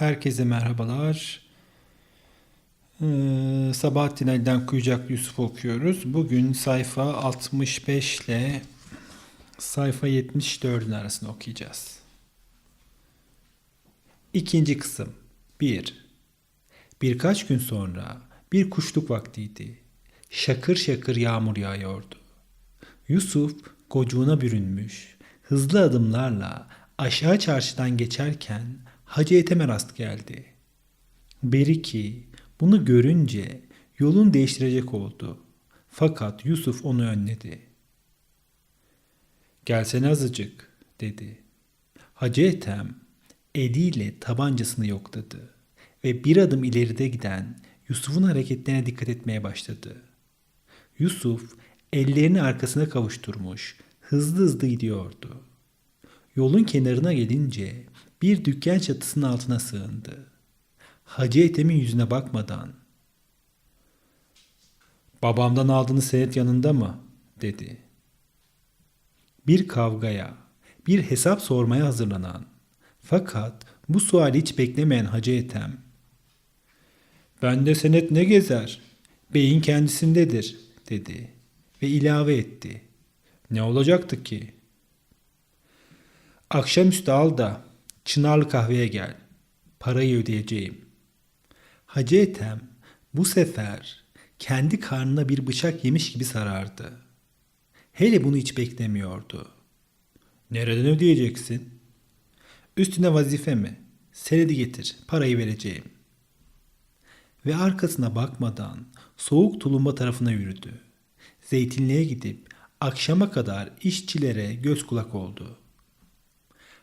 Herkese merhabalar. Ee, Sabahattin Ali'den Kuyucak Yusuf okuyoruz. Bugün sayfa 65 ile sayfa 74'ün arasını okuyacağız. İkinci kısım 1. Birkaç gün sonra bir kuşluk vaktiydi. Şakır şakır yağmur yağıyordu. Yusuf gocuğuna bürünmüş, hızlı adımlarla aşağı çarşıdan geçerken Hacı Ethem'e rast geldi. Beriki bunu görünce yolun değiştirecek oldu. Fakat Yusuf onu önledi. Gelsene azıcık dedi. Hacı Ethem eliyle tabancasını yokladı ve bir adım ileride giden Yusuf'un hareketlerine dikkat etmeye başladı. Yusuf ellerini arkasına kavuşturmuş, hızlı hızlı gidiyordu. Yolun kenarına gelince bir dükkan çatısının altına sığındı. Hacı Ethem'in yüzüne bakmadan "Babamdan aldığınız senet yanında mı?" dedi. Bir kavgaya, bir hesap sormaya hazırlanan fakat bu suali hiç beklemeyen Hacı Ethem "Bende senet ne gezer? Beyin kendisindedir." dedi ve ilave etti. "Ne olacaktı ki?" Akşamüstü al da Çınarlı kahveye gel. Parayı ödeyeceğim. Hacı Ethem bu sefer kendi karnına bir bıçak yemiş gibi sarardı. Hele bunu hiç beklemiyordu. Nereden ödeyeceksin? Üstüne vazife mi? Senedi getir, parayı vereceğim. Ve arkasına bakmadan soğuk tulumba tarafına yürüdü. Zeytinliğe gidip akşama kadar işçilere göz kulak oldu.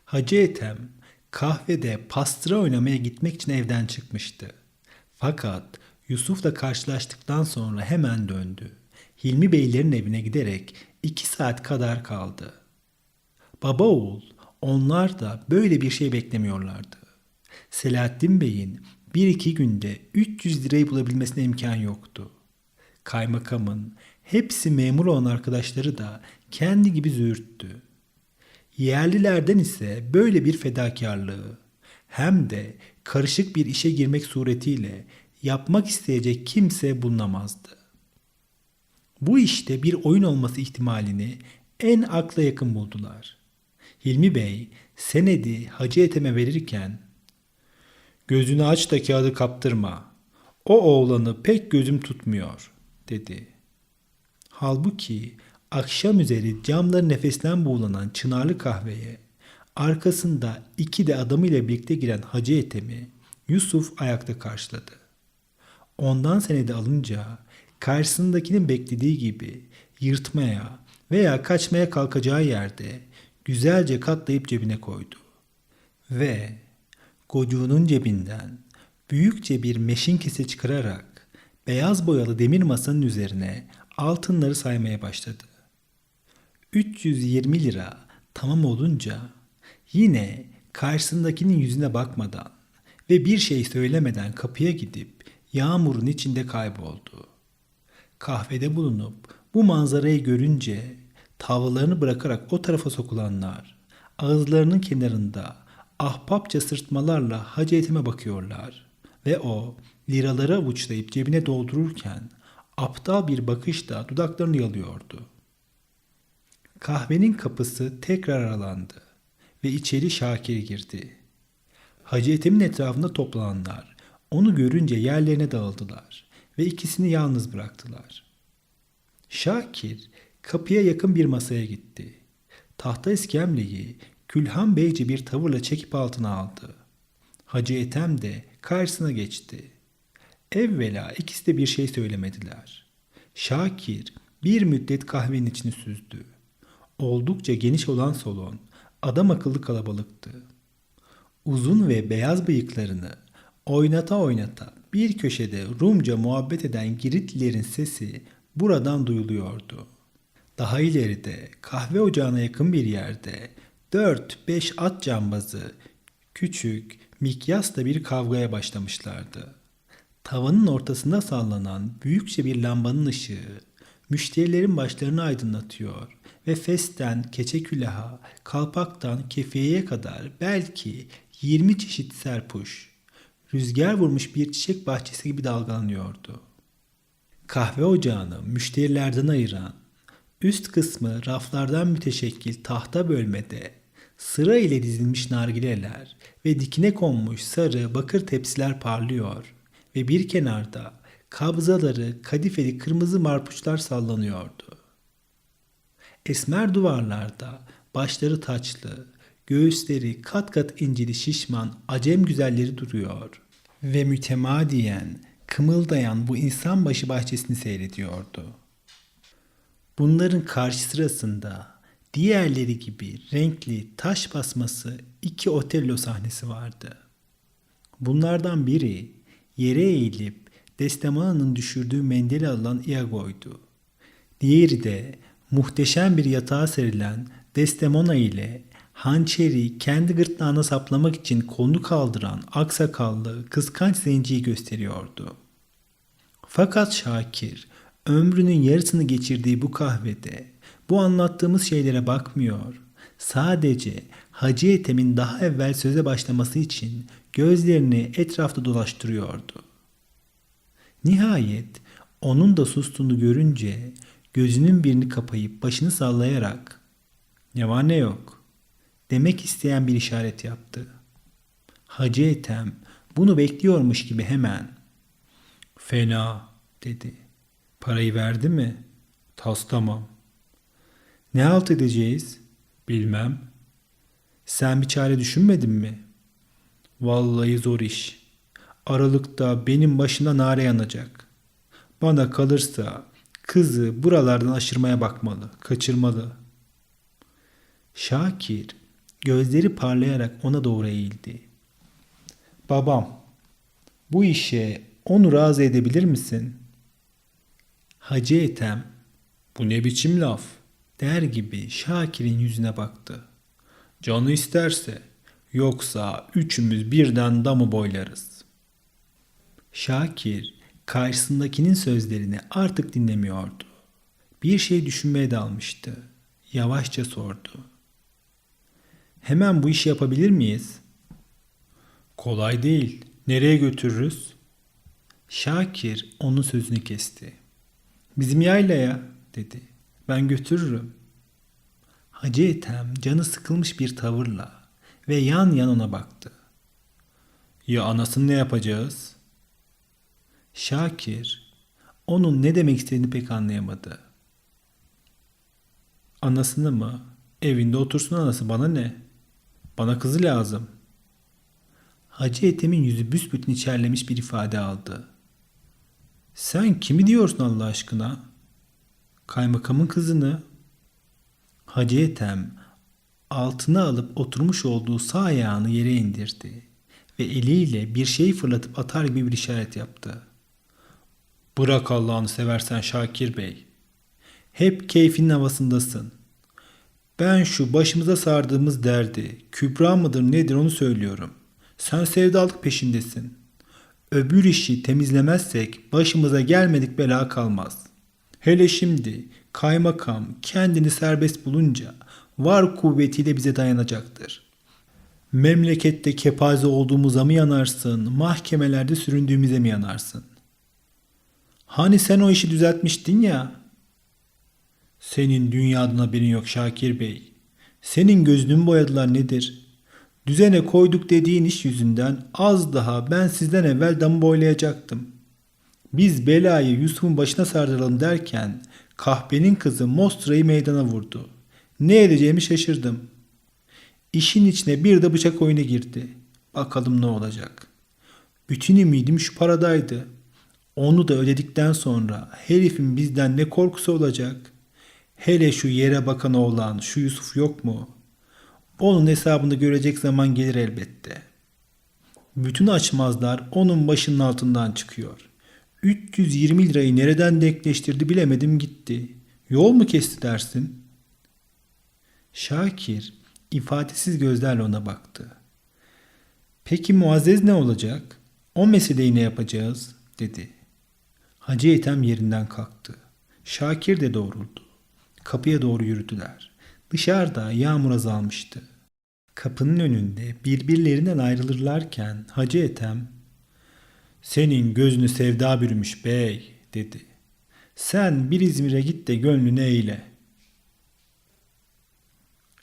Hacı Ethem kahvede pastıra oynamaya gitmek için evden çıkmıştı. Fakat Yusuf'la karşılaştıktan sonra hemen döndü. Hilmi Beylerin evine giderek iki saat kadar kaldı. Baba oğul onlar da böyle bir şey beklemiyorlardı. Selahattin Bey'in bir iki günde 300 lirayı bulabilmesine imkan yoktu. Kaymakamın hepsi memur olan arkadaşları da kendi gibi züğürttü. Yerlilerden ise böyle bir fedakarlığı hem de karışık bir işe girmek suretiyle yapmak isteyecek kimse bulunamazdı. Bu işte bir oyun olması ihtimalini en akla yakın buldular. Hilmi Bey senedi Hacı Ethem'e verirken ''Gözünü aç da kağıdı kaptırma. O oğlanı pek gözüm tutmuyor.'' dedi. Halbuki akşam üzeri camların nefesinden buğulanan çınarlı kahveye arkasında iki de adamıyla birlikte giren Hacı Ethem'i Yusuf ayakta karşıladı. Ondan senedi alınca karşısındakinin beklediği gibi yırtmaya veya kaçmaya kalkacağı yerde güzelce katlayıp cebine koydu. Ve gocuğunun cebinden büyükçe bir meşin kese çıkararak beyaz boyalı demir masanın üzerine altınları saymaya başladı. 320 lira tamam olunca yine karşısındakinin yüzüne bakmadan ve bir şey söylemeden kapıya gidip yağmurun içinde kayboldu. Kahvede bulunup bu manzarayı görünce tavlalarını bırakarak o tarafa sokulanlar ağızlarının kenarında ahbapça sırtmalarla Hacı Ethem'e bakıyorlar ve o liraları avuçlayıp cebine doldururken aptal bir bakışla dudaklarını yalıyordu. Kahvenin kapısı tekrar aralandı ve içeri Şakir girdi. Hacı Ethem'in etrafında toplananlar onu görünce yerlerine dağıldılar ve ikisini yalnız bıraktılar. Şakir kapıya yakın bir masaya gitti. Tahta iskemleyi Külhan Beyci bir tavırla çekip altına aldı. Hacı Ethem de karşısına geçti. Evvela ikisi de bir şey söylemediler. Şakir bir müddet kahvenin içini süzdü. Oldukça geniş olan salon adam akıllı kalabalıktı. Uzun ve beyaz bıyıklarını oynata oynata bir köşede Rumca muhabbet eden Giritlilerin sesi buradan duyuluyordu. Daha ileride kahve ocağına yakın bir yerde 4-5 at cambazı küçük mikyasla bir kavgaya başlamışlardı. Tavanın ortasında sallanan büyükçe bir lambanın ışığı müşterilerin başlarını aydınlatıyor ve festen keçe külaha, kalpaktan kefiyeye kadar belki 20 çeşit serpuş, rüzgar vurmuş bir çiçek bahçesi gibi dalgalanıyordu. Kahve ocağını müşterilerden ayıran, üst kısmı raflardan müteşekkil tahta bölmede sıra ile dizilmiş nargileler ve dikine konmuş sarı bakır tepsiler parlıyor ve bir kenarda kabzaları kadifeli kırmızı marpuçlar sallanıyordu. Esmer duvarlarda başları taçlı, göğüsleri kat kat incili şişman acem güzelleri duruyor ve mütemadiyen kımıldayan bu insan başı bahçesini seyrediyordu. Bunların karşı sırasında diğerleri gibi renkli taş basması iki Otello sahnesi vardı. Bunlardan biri yere eğilip Desdemona'nın düşürdüğü mendili alan Iago'ydu. Diğeri de muhteşem bir yatağa serilen Desdemona ile hançeri kendi gırtlağına saplamak için kolunu kaldıran aksakallı kıskanç zenciyi gösteriyordu. Fakat Şakir ömrünün yarısını geçirdiği bu kahvede bu anlattığımız şeylere bakmıyor. Sadece Hacı Ethem'in daha evvel söze başlaması için gözlerini etrafta dolaştırıyordu. Nihayet onun da sustuğunu görünce gözünün birini kapayıp başını sallayarak ne var ne yok demek isteyen bir işaret yaptı. Hacı Ethem bunu bekliyormuş gibi hemen fena dedi. Parayı verdi mi? Taslamam. Ne halt edeceğiz? Bilmem. Sen bir çare düşünmedin mi? Vallahi zor iş. Aralıkta benim başına nare yanacak. Bana kalırsa kızı buralardan aşırmaya bakmalı, kaçırmalı. Şakir gözleri parlayarak ona doğru eğildi. Babam, bu işe onu razı edebilir misin? Hacı Ethem, bu ne biçim laf der gibi Şakir'in yüzüne baktı. Canı isterse, yoksa üçümüz birden damı boylarız. Şakir karşısındakinin sözlerini artık dinlemiyordu. Bir şey düşünmeye dalmıştı. Yavaşça sordu. Hemen bu işi yapabilir miyiz? Kolay değil. Nereye götürürüz? Şakir onun sözünü kesti. Bizim yaylaya dedi. Ben götürürüm. Hacı Ethem canı sıkılmış bir tavırla ve yan yan ona baktı. Ya anasını ne yapacağız? Şakir onun ne demek istediğini pek anlayamadı. Anasını mı? Evinde otursun anası bana ne? Bana kızı lazım. Hacı Ethem'in yüzü büsbütün içerlemiş bir ifade aldı. Sen kimi diyorsun Allah aşkına? Kaymakamın kızını. Hacı Ethem altına alıp oturmuş olduğu sağ ayağını yere indirdi ve eliyle bir şey fırlatıp atar gibi bir işaret yaptı. Bırak Allah'ını seversen Şakir Bey. Hep keyfinin havasındasın. Ben şu başımıza sardığımız derdi, kübra mıdır nedir onu söylüyorum. Sen sevdalık peşindesin. Öbür işi temizlemezsek başımıza gelmedik bela kalmaz. Hele şimdi kaymakam kendini serbest bulunca var kuvvetiyle bize dayanacaktır. Memlekette kepaze olduğumuza mı yanarsın, mahkemelerde süründüğümüze mi yanarsın? Hani sen o işi düzeltmiştin ya? Senin dünyadan haberin yok Şakir Bey. Senin gözünü boyadılar nedir? Düzene koyduk dediğin iş yüzünden az daha ben sizden evvel damı boylayacaktım. Biz belayı Yusuf'un başına sardıralım derken kahvenin kızı Mostra'yı meydana vurdu. Ne edeceğimi şaşırdım. İşin içine bir de bıçak oyunu girdi. Bakalım ne olacak. Bütün ümidim şu paradaydı. Onu da ödedikten sonra herifin bizden ne korkusu olacak? Hele şu yere bakan oğlan şu Yusuf yok mu? Onun hesabını görecek zaman gelir elbette. Bütün açmazlar onun başının altından çıkıyor. 320 lirayı nereden denkleştirdi bilemedim gitti. Yol mu kesti dersin? Şakir ifadesiz gözlerle ona baktı. Peki Muazzez ne olacak? O meseleyi ne yapacağız? dedi. Hacı Ethem yerinden kalktı. Şakir de doğruldu. Kapıya doğru yürüdüler. Dışarıda yağmur azalmıştı. Kapının önünde birbirlerinden ayrılırlarken Hacı Ethem Senin gözünü sevda bürümüş bey dedi. Sen bir İzmir'e git de gönlünü eyle.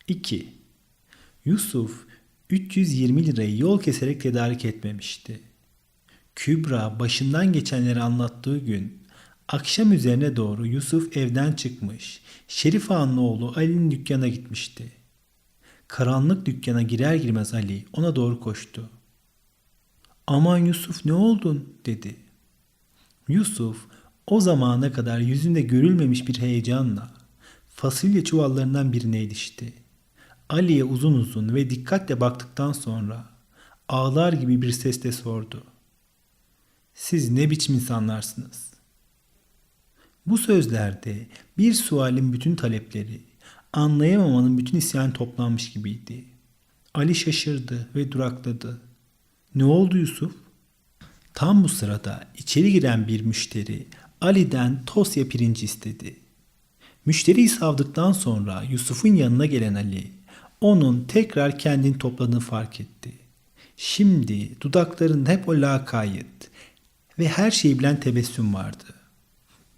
2. Yusuf 320 lirayı yol keserek tedarik etmemişti. Kübra başından geçenleri anlattığı gün akşam üzerine doğru Yusuf evden çıkmış. Şerif Ağa'nın oğlu Ali'nin dükkana gitmişti. Karanlık dükkana girer girmez Ali ona doğru koştu. Aman Yusuf ne oldun dedi. Yusuf o zamana kadar yüzünde görülmemiş bir heyecanla fasulye çuvallarından birine ilişti. Ali'ye uzun uzun ve dikkatle baktıktan sonra ağlar gibi bir sesle sordu. Siz ne biçim insanlarsınız? Bu sözlerde bir sualin bütün talepleri, anlayamamanın bütün isyan toplanmış gibiydi. Ali şaşırdı ve durakladı. Ne oldu Yusuf? Tam bu sırada içeri giren bir müşteri Ali'den tosya pirinci istedi. Müşteriyi savdıktan sonra Yusuf'un yanına gelen Ali, onun tekrar kendini topladığını fark etti. Şimdi dudaklarında hep o lakayt ve her şeyi bilen tebessüm vardı.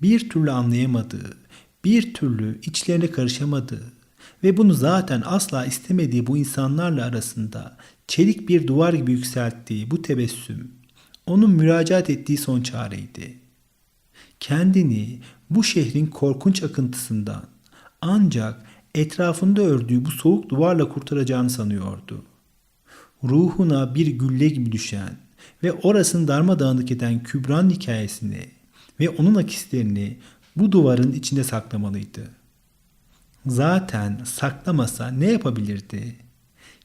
Bir türlü anlayamadığı, bir türlü içlerine karışamadığı ve bunu zaten asla istemediği bu insanlarla arasında çelik bir duvar gibi yükselttiği bu tebessüm, onun müracaat ettiği son çareydi. Kendini bu şehrin korkunç akıntısından ancak etrafında ördüğü bu soğuk duvarla kurtaracağını sanıyordu. Ruhuna bir gülle gibi düşen ve orasını darmadağınık eden Kübra'nın hikayesini ve onun akislerini bu duvarın içinde saklamalıydı. Zaten saklamasa ne yapabilirdi?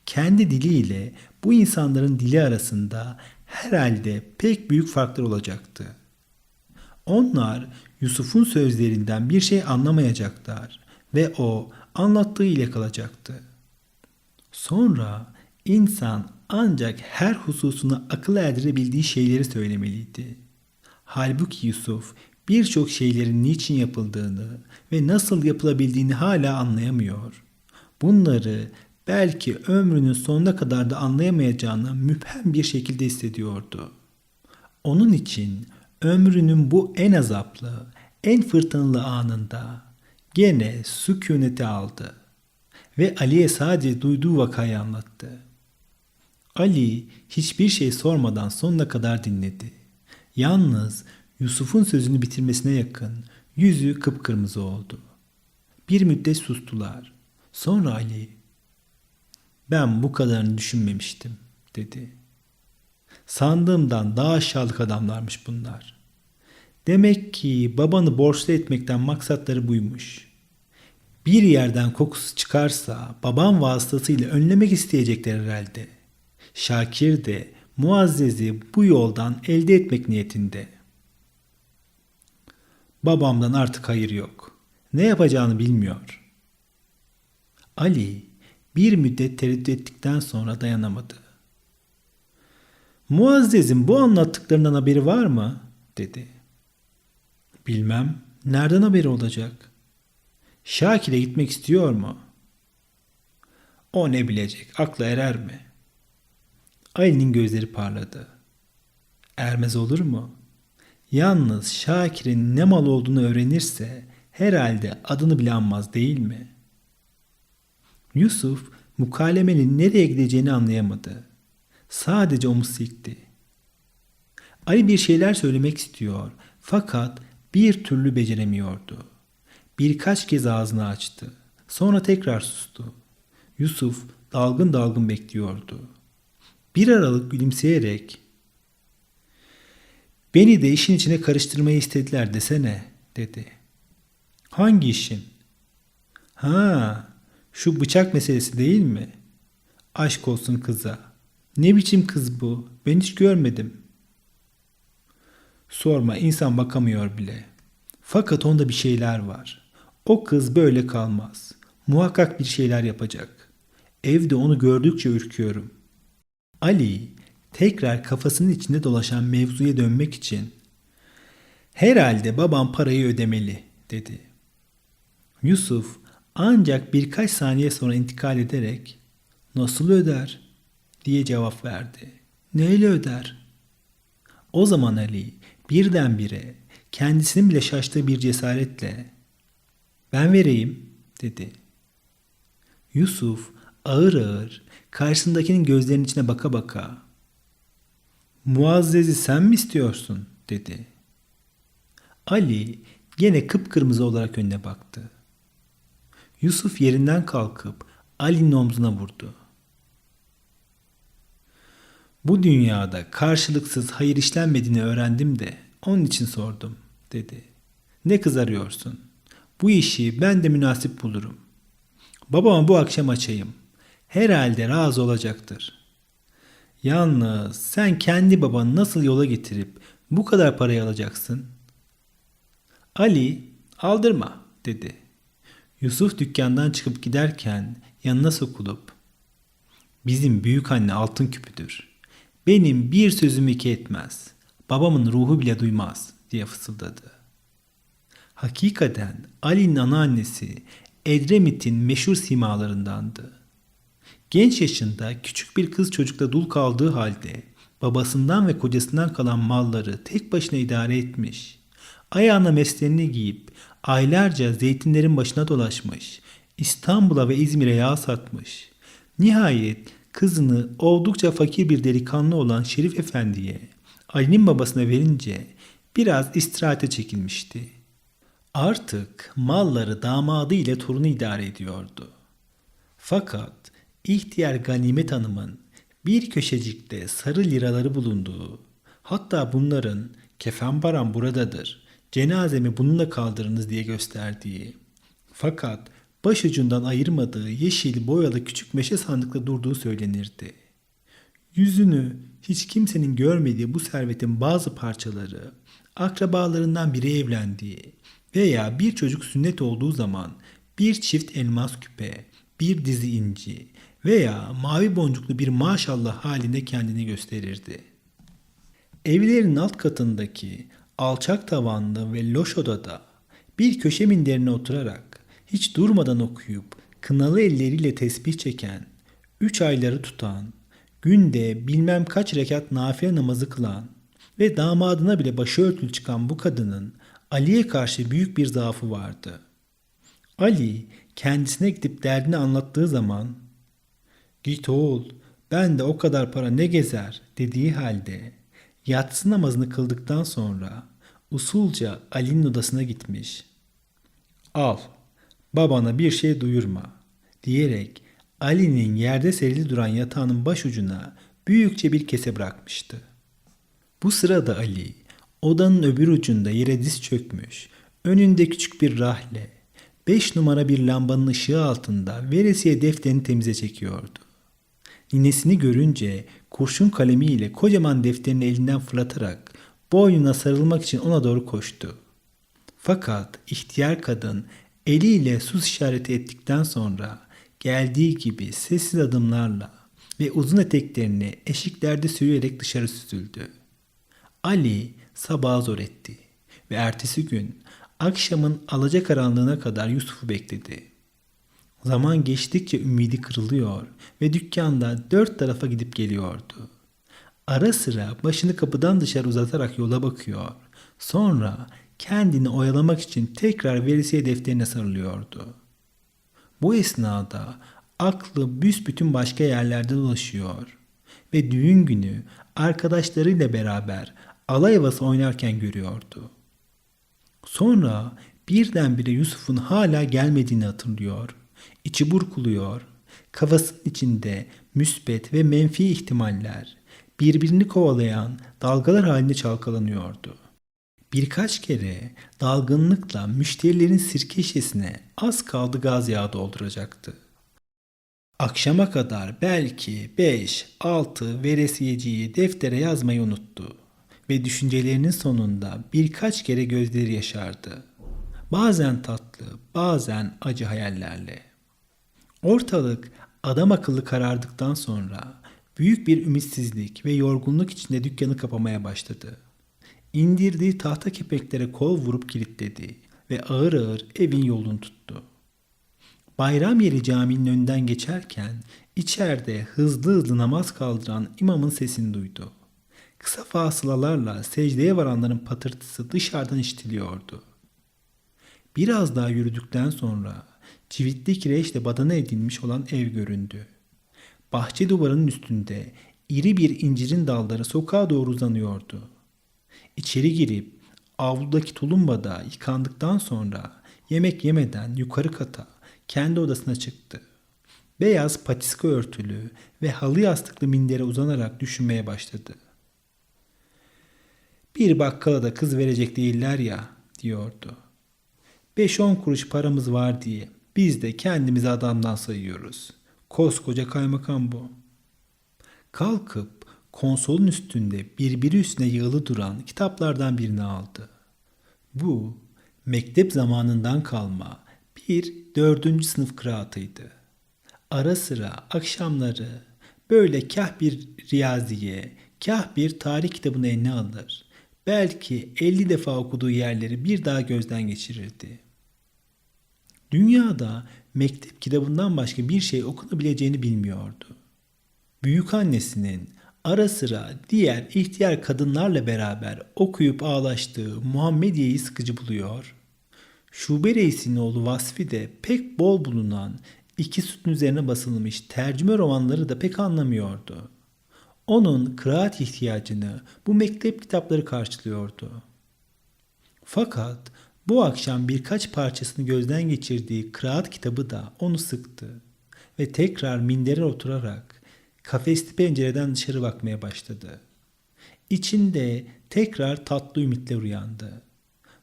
Kendi diliyle bu insanların dili arasında herhalde pek büyük farklar olacaktı. Onlar Yusuf'un sözlerinden bir şey anlamayacaklar ve o anlattığı ile kalacaktı. Sonra insan ancak her hususuna akıl erdirebildiği şeyleri söylemeliydi. Halbuki Yusuf birçok şeylerin niçin yapıldığını ve nasıl yapılabildiğini hala anlayamıyor. Bunları belki ömrünün sonuna kadar da anlayamayacağını müphem bir şekilde hissediyordu. Onun için ömrünün bu en azaplı, en fırtınalı anında gene sükuneti aldı ve Ali'ye sadece duyduğu vakayı anlattı. Ali hiçbir şey sormadan sonuna kadar dinledi. Yalnız Yusuf'un sözünü bitirmesine yakın yüzü kıpkırmızı oldu. Bir müddet sustular. Sonra Ali, ben bu kadarını düşünmemiştim dedi. Sandığımdan daha aşağılık adamlarmış bunlar. Demek ki babanı borçlu etmekten maksatları buymuş. Bir yerden kokusu çıkarsa babam vasıtasıyla önlemek isteyecekler herhalde. Şakir de Muazzez'i bu yoldan elde etmek niyetinde. Babamdan artık hayır yok. Ne yapacağını bilmiyor. Ali bir müddet tereddüt ettikten sonra dayanamadı. Muazzez'in bu anlattıklarından haberi var mı? dedi. Bilmem. Nereden haberi olacak? Şakir'e gitmek istiyor mu? O ne bilecek? Akla erer mi? Ali'nin gözleri parladı. Ermez olur mu? Yalnız Şakir'in ne mal olduğunu öğrenirse herhalde adını bile anmaz değil mi? Yusuf mukalemenin nereye gideceğini anlayamadı. Sadece omuz silkti. Ali bir şeyler söylemek istiyor fakat bir türlü beceremiyordu. Birkaç kez ağzını açtı. Sonra tekrar sustu. Yusuf dalgın dalgın bekliyordu. Bir aralık gülümseyerek Beni de işin içine karıştırmayı istediler desene dedi. Hangi işin? Ha, şu bıçak meselesi değil mi? Aşk olsun kıza. Ne biçim kız bu? Ben hiç görmedim. Sorma insan bakamıyor bile. Fakat onda bir şeyler var. O kız böyle kalmaz. Muhakkak bir şeyler yapacak. Evde onu gördükçe ürküyorum. Ali tekrar kafasının içinde dolaşan mevzuya dönmek için herhalde babam parayı ödemeli dedi. Yusuf ancak birkaç saniye sonra intikal ederek nasıl öder diye cevap verdi. Neyle öder? O zaman Ali birdenbire kendisinin bile şaştığı bir cesaretle ben vereyim dedi. Yusuf ağır ağır karşısındakinin gözlerinin içine baka baka Muazzez'i sen mi istiyorsun dedi. Ali gene kıpkırmızı olarak önüne baktı. Yusuf yerinden kalkıp Ali'nin omzuna vurdu. Bu dünyada karşılıksız hayır işlenmediğini öğrendim de onun için sordum dedi. Ne kızarıyorsun? Bu işi ben de münasip bulurum. Babama bu akşam açayım. Herhalde razı olacaktır. Yalnız sen kendi babanı nasıl yola getirip bu kadar parayı alacaksın? Ali aldırma dedi. Yusuf dükkandan çıkıp giderken yanına sokulup bizim büyük anne altın küpüdür. Benim bir sözümü iki etmez. Babamın ruhu bile duymaz diye fısıldadı. Hakikaten Ali'nin anneannesi Edremit'in meşhur simalarındandı. Genç yaşında küçük bir kız çocukla dul kaldığı halde babasından ve kocasından kalan malları tek başına idare etmiş. Ayağına mesleğini giyip aylarca zeytinlerin başına dolaşmış. İstanbul'a ve İzmir'e yağ satmış. Nihayet kızını oldukça fakir bir delikanlı olan Şerif Efendi'ye Ali'nin babasına verince biraz istirahate çekilmişti. Artık malları damadı ile torunu idare ediyordu. Fakat ihtiyar Ganimet Hanım'ın bir köşecikte sarı liraları bulunduğu, hatta bunların kefen param buradadır, cenazemi bununla kaldırınız diye gösterdiği, fakat başucundan ayırmadığı yeşil boyalı küçük meşe sandıkla durduğu söylenirdi. Yüzünü hiç kimsenin görmediği bu servetin bazı parçaları akrabalarından biri evlendiği veya bir çocuk sünnet olduğu zaman bir çift elmas küpe, bir dizi inci veya mavi boncuklu bir maşallah halinde kendini gösterirdi. Evlerin alt katındaki alçak tavanlı ve loş odada bir köşe minderine oturarak hiç durmadan okuyup kınalı elleriyle tesbih çeken, üç ayları tutan, günde bilmem kaç rekat nafile namazı kılan ve damadına bile başörtülü çıkan bu kadının Ali'ye karşı büyük bir zaafı vardı. Ali kendisine gidip derdini anlattığı zaman Git oğul ben de o kadar para ne gezer dediği halde yatsı namazını kıldıktan sonra usulca Ali'nin odasına gitmiş. Al babana bir şey duyurma diyerek Ali'nin yerde serili duran yatağının başucuna büyükçe bir kese bırakmıştı. Bu sırada Ali odanın öbür ucunda yere diz çökmüş, önünde küçük bir rahle, beş numara bir lambanın ışığı altında veresiye defterini temize çekiyordu. Ninesini görünce kurşun kalemiyle kocaman defterini elinden fırlatarak boynuna sarılmak için ona doğru koştu. Fakat ihtiyar kadın eliyle sus işareti ettikten sonra geldiği gibi sessiz adımlarla ve uzun eteklerini eşiklerde sürüyerek dışarı süzüldü. Ali sabahı zor etti ve ertesi gün akşamın alacakaranlığına kadar Yusuf'u bekledi. Zaman geçtikçe ümidi kırılıyor ve dükkanda dört tarafa gidip geliyordu. Ara sıra başını kapıdan dışarı uzatarak yola bakıyor. Sonra kendini oyalamak için tekrar verisiye defterine sarılıyordu. Bu esnada aklı büsbütün başka yerlerde dolaşıyor ve düğün günü arkadaşlarıyla beraber alay havası oynarken görüyordu. Sonra birdenbire Yusuf'un hala gelmediğini hatırlıyor. İçi burkuluyor. Kafasının içinde müsbet ve menfi ihtimaller birbirini kovalayan dalgalar halinde çalkalanıyordu. Birkaç kere dalgınlıkla müşterilerin sirke şişesine az kaldı gaz yağı dolduracaktı. Akşama kadar belki 5-6 veresiyeciyi deftere yazmayı unuttu ve düşüncelerinin sonunda birkaç kere gözleri yaşardı. Bazen tatlı, bazen acı hayallerle. Ortalık adam akıllı karardıktan sonra büyük bir ümitsizlik ve yorgunluk içinde dükkanı kapamaya başladı. İndirdiği tahta kepeklere kol vurup kilitledi ve ağır ağır evin yolunu tuttu. Bayram yeri caminin önünden geçerken içeride hızlı hızlı namaz kaldıran imamın sesini duydu. kısa fasılalarla secdeye varanların patırtısı dışarıdan işitiliyordu. Biraz daha yürüdükten sonra çivitli kireçle badana edilmiş olan ev göründü. Bahçe duvarının üstünde iri bir incirin dalları sokağa doğru uzanıyordu. İçeri girip avludaki tulumbada yıkandıktan sonra yemek yemeden yukarı kata kendi odasına çıktı. Beyaz patiska örtülü ve halı yastıklı mindere uzanarak düşünmeye başladı. Bir bakkala da kız verecek değiller ya diyordu. 5-10 kuruş paramız var diye biz de kendimizi adamdan sayıyoruz. Koskoca kaymakam bu. Kalkıp konsolun üstünde birbiri üstüne yığılı duran kitaplardan birini aldı. Bu mektep zamanından kalma bir dördüncü sınıf kıraatıydı. Ara sıra akşamları böyle kah bir riyaziye, kah bir tarih kitabını eline alır. Belki 50 defa okuduğu yerleri bir daha gözden geçirirdi. Dünyada mektep kitabından başka bir şey okunabileceğini bilmiyordu. Büyük annesinin ara sıra diğer ihtiyar kadınlarla beraber okuyup ağlaştığı Muhammediye'yi sıkıcı buluyor. Şube reisinin oğlu Vasfi de pek bol bulunan iki sütun üzerine basılmış tercüme romanları da pek anlamıyordu. Onun kıraat ihtiyacını bu mektep kitapları karşılıyordu. Fakat bu akşam birkaç parçasını gözden geçirdiği kıraat kitabı da onu sıktı ve tekrar mindere oturarak kafesli pencereden dışarı bakmaya başladı. İçinde tekrar tatlı ümitler uyandı.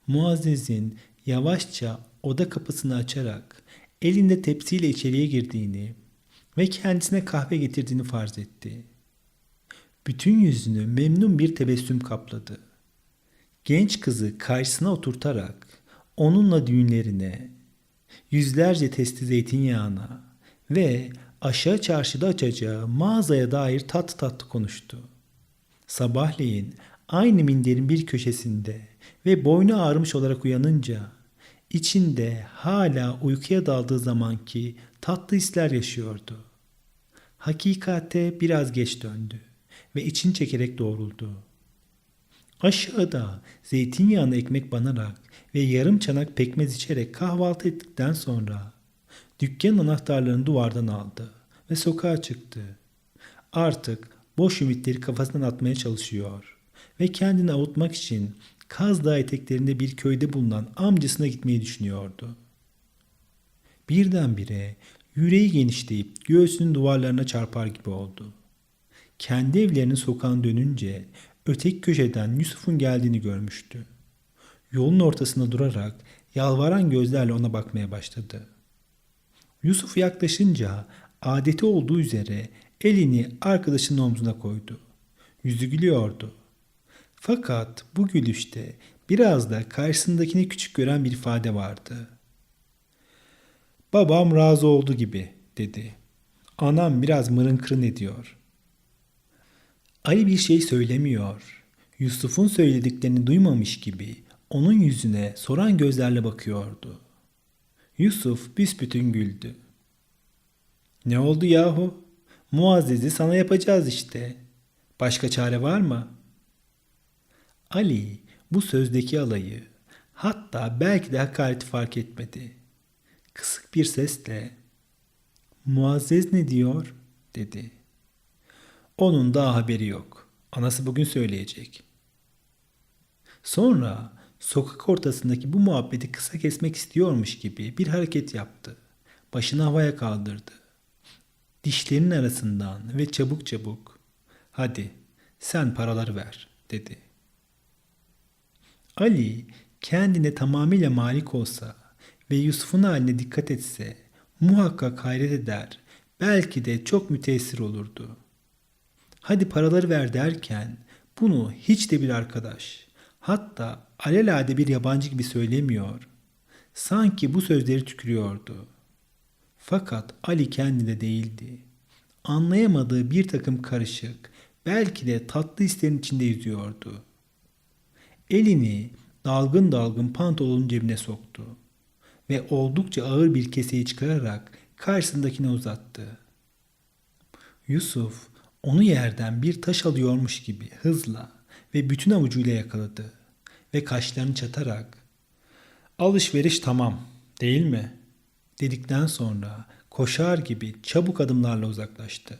Muazzez'in yavaşça oda kapısını açarak elinde tepsiyle içeriye girdiğini ve kendisine kahve getirdiğini farz etti. Bütün yüzünü memnun bir tebessüm kapladı. Genç kızı karşısına oturtarak onunla düğünlerine, yüzlerce testi zeytinyağına ve aşağı çarşıda açacağı mağazaya dair tat tatlı konuştu. Sabahleyin aynı minderin bir köşesinde ve boynu ağrımış olarak uyanınca içinde hala uykuya daldığı zamanki tatlı hisler yaşıyordu. Hakikate biraz geç döndü ve için çekerek doğruldu. Aşağıda zeytinyağını ekmek banarak ve yarım çanak pekmez içerek kahvaltı ettikten sonra dükkanın anahtarlarını duvardan aldı ve sokağa çıktı. Artık boş ümitleri kafasından atmaya çalışıyor ve kendini avutmak için Kaz Dağı eteklerinde bir köyde bulunan amcasına gitmeyi düşünüyordu. Birdenbire yüreği genişleyip göğsünün duvarlarına çarpar gibi oldu. Kendi evlerinin sokağına dönünce öteki köşeden Yusuf'un geldiğini görmüştü. Yolun ortasında durarak yalvaran gözlerle ona bakmaya başladı. Yusuf yaklaşınca adeti olduğu üzere elini arkadaşının omzuna koydu. Yüzü gülüyordu. Fakat bu gülüşte biraz da karşısındakini küçük gören bir ifade vardı. Babam razı oldu gibi dedi. Anam biraz mırın kırın ediyor. Ali bir şey söylemiyor. Yusuf'un söylediklerini duymamış gibi onun yüzüne soran gözlerle bakıyordu. Yusuf büsbütün güldü. Ne oldu yahu? Muazzezi sana yapacağız işte. Başka çare var mı? Ali bu sözdeki alayı hatta belki de hakareti fark etmedi. Kısık bir sesle Muazzez ne diyor? dedi. Onun daha haberi yok. Anası bugün söyleyecek. Sonra sokak ortasındaki bu muhabbeti kısa kesmek istiyormuş gibi bir hareket yaptı. Başını havaya kaldırdı. Dişlerinin arasından ve çabuk çabuk "Hadi sen paraları ver." dedi. Ali kendine tamamıyla malik olsa ve Yusuf'un haline dikkat etse muhakkak hayret eder, belki de çok müteessir olurdu. Hadi paraları ver derken bunu hiç de bir arkadaş, hatta alelade bir yabancı gibi söylemiyor. Sanki bu sözleri tükürüyordu. Fakat Ali kendine değildi. Anlayamadığı bir takım karışık, belki de tatlı hislerin içinde yüzüyordu. Elini dalgın dalgın pantolonun cebine soktu ve oldukça ağır bir keseyi çıkararak karşısındakine uzattı. Yusuf Onu yerden bir taş alıyormuş gibi hızla ve bütün avucuyla yakaladı ve kaşlarını çatarak alışveriş tamam değil mi? dedikten sonra koşar gibi çabuk adımlarla uzaklaştı.